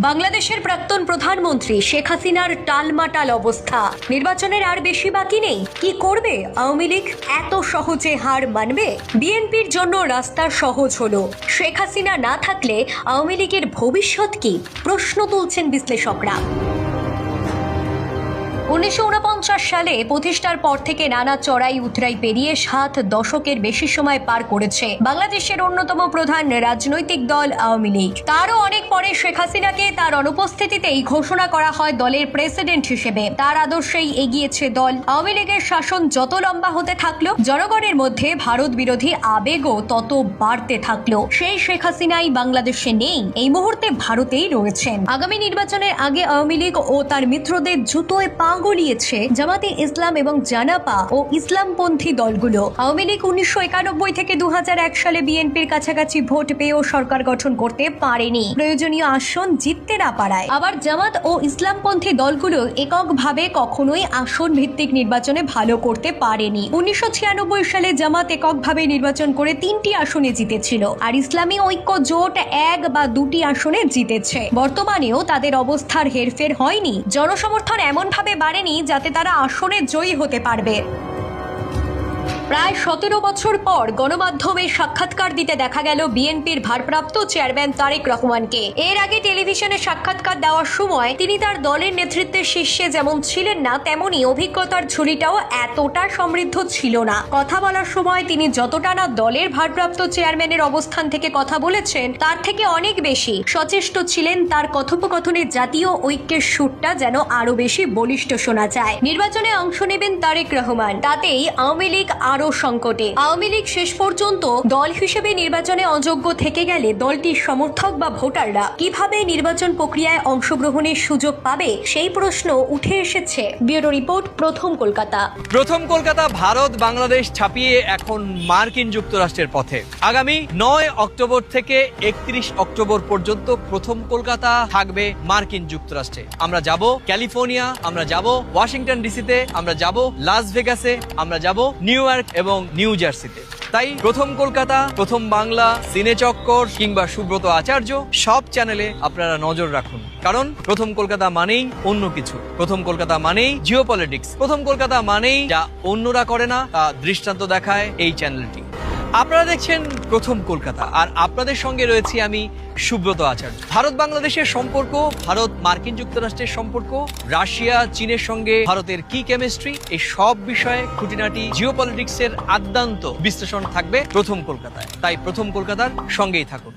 বাংলাদেশের প্রাক্তন প্রধানমন্ত্রী শেখ হাসিনার টালমাটাল অবস্থা। নির্বাচনের আর বেশি বাকি নেই। কি করবে? আওয়ামী লীগ এত সহজে হার মানবে? বিএনপির জন্য রাস্তা সহজ হল। শেখ হাসিনা না থাকলে আওয়ামী লীগের ভবিষ্যৎ কি? প্রশ্ন তুলছেন বিশ্লেষকরা। উনিশশো উনপঞ্চাশ সালে প্রতিষ্ঠার পর থেকে নানা চড়াই উতরাই পেরিয়ে সাত দশকের বেশি সময় পার করেছে বাংলাদেশের অন্যতম প্রধান রাজনৈতিক দল আওয়ামী লীগ। তারও অনেক পরে শেখ হাসিনাকে তার অনুপস্থিতিতেই ঘোষণা করা হয় দলের প্রেসিডেন্ট হিসেবে। তার আদর্শেই এগিয়েছে দল। আওয়ামী লীগের শাসন যত লম্বা হতে থাকল, জনগণের মধ্যে ভারত বিরোধী আবেগও তত বাড়তে থাকল। সেই শেখ হাসিনাই বাংলাদেশে নেই, এই মুহূর্তে ভারতেই রয়েছেন। আগামী নির্বাচনের আগে আওয়ামী লীগ ও তার মিত্রদের জুতোয় পা গলিয়েছে জামাতে ইসলাম এবং জানাপা ও ইসলামপন্থী দলগুলো। আওয়ামী লীগ উনিশশো একানব্বই থেকে দু সালে বিএনপির কাছাকাছি ভোট পেয়েও সরকার গঠন করতে পারেনি। প্রয়োজনীয় আসন জিততে না পারায়। আবার জামাত ও ইসলামপন্থী দলগুলো এককভাবে কখনোই আসন ভিত্তিক নির্বাচনে ভালো করতে পারেনি। উনিশশো ছিয়ানব্বই সালে জামাত এককভাবে নির্বাচন করে তিনটি আসনে জিতেছিল। আর ইসলামী ঐক্য জোট এক বা দুটি আসনে জিতেছে। বর্তমানেও তাদের অবস্থার হেরফের হয়নি। জনসমর্থন এমনভাবে বাড়েনি যাতে তারা আসনে জয়ী হতে পারবে। প্রায় সতেরো বছর পর গণমাধ্যমে সাক্ষাৎকার দিতে দেখা গেল বিএনপির ভারপ্রাপ্ত চেয়ারম্যান তারেক রহমানকে। এর আগে টেলিভিশনে সাক্ষাৎকার দেওয়ার সময় তিনি তার দলের নেতৃত্বের শীর্ষে যেমন ছিলেন না, তেমনি অভিজ্ঞতার ঝুলিটাও এতটা সমৃদ্ধ ছিল না। কথা বলার সময় তিনি যতটা না দলের ভারপ্রাপ্ত চেয়ারম্যানের অবস্থান থেকে কথা বলেছেন, তার থেকে অনেক বেশি। সচেষ্ট ছিলেন তার কথোপকথনে জাতীয় ঐক্যের সুরটা যেন আরও বেশি বলিষ্ঠ শোনা যায়। নির্বাচনে অংশ নেবেন তারেক রহমান। তাতেই আওয়ামী লীগ আরও সংকটে। আওয়ামী লীগ শেষ পর্যন্ত দল হিসেবে নির্বাচনে অযোগ্য থেকে গেলে দলটির সমর্থক বা ভোটাররা কীভাবে নির্বাচন প্রক্রিয়ায় অংশগ্রহণের সুযোগ পাবে সেই প্রশ্ন উঠে এসেছে। ব্যুরো রিপোর্ট, প্রথম কলকাতা। প্রথম কলকাতা, ভারত, বাংলাদেশ ছাপিয়ে এখন মার্কিন যুক্তরাষ্ট্রের পথে। আগামী নয় অক্টোবর থেকে একত্রিশ অক্টোবর পর্যন্ত প্রথম কলকাতা থাকবে মার্কিন যুক্তরাষ্ট্রে। আমরা যাব ক্যালিফোর্নিয়া, আমরা যাব ওয়াশিংটন ডিসিতে, আমরা যাব লাস ভেগাসে, আমরা যাব নিউ ইয়র্ক এবং নিউ জার্সিতে। তাই প্রথম কলকাতা, প্রথম বাংলা, সিনে চক্কর কিংবা সুব্রত আচার্য সব চ্যানেলে আপনারা নজর রাখুন। কারণ প্রথম কলকাতা মানেই অন্য কিছু। প্রথম কলকাতা মানেই জিও প্রথম কলকাতা মানেই যা অন্যরা করে না, তা দৃষ্টান্ত দেখায় এই চ্যানেলটি। আপনারা দেখছেন প্রথম কলকাতা, আর আপনাদের সঙ্গে রয়েছি আমি সুব্রত আচার্য। ভারত বাংলাদেশের সম্পর্ক, ভারত মার্কিন যুক্তরাষ্ট্রের সম্পর্ক, রাশিয়া, চীনের সঙ্গে, ভারতের কি কেমিস্ট্রি এই সব বিষয়ে খুঁটিনাটি জিও পলিটিক্সের আদ্যান্ত বিশ্লেষণ থাকবে প্রথম কলকাতায়। তাই প্রথম কলকাতার সঙ্গেই থাকুন।